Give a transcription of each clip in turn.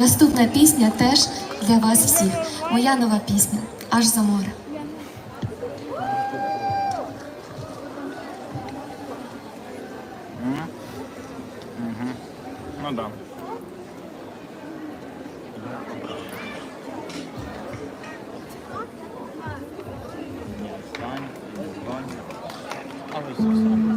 Наступна пісня теж для вас всіх. Моя нова пісня аж за море. Ну да. Ні, стань, стань.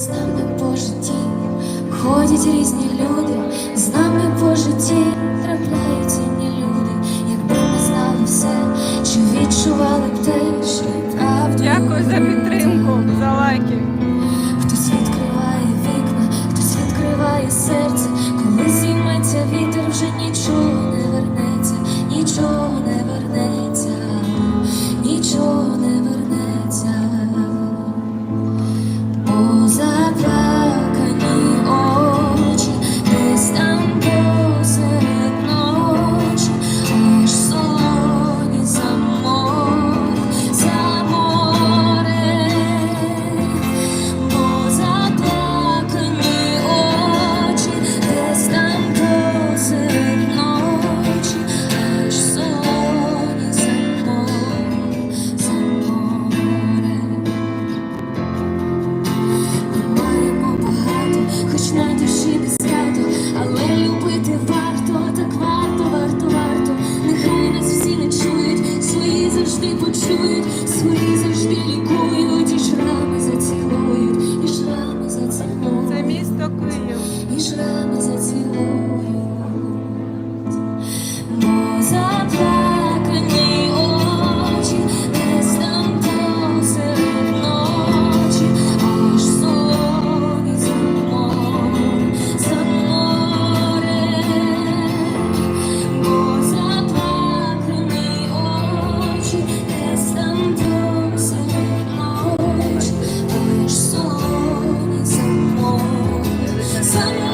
З нами по житті ходять різні люди, з нами по житті not to someone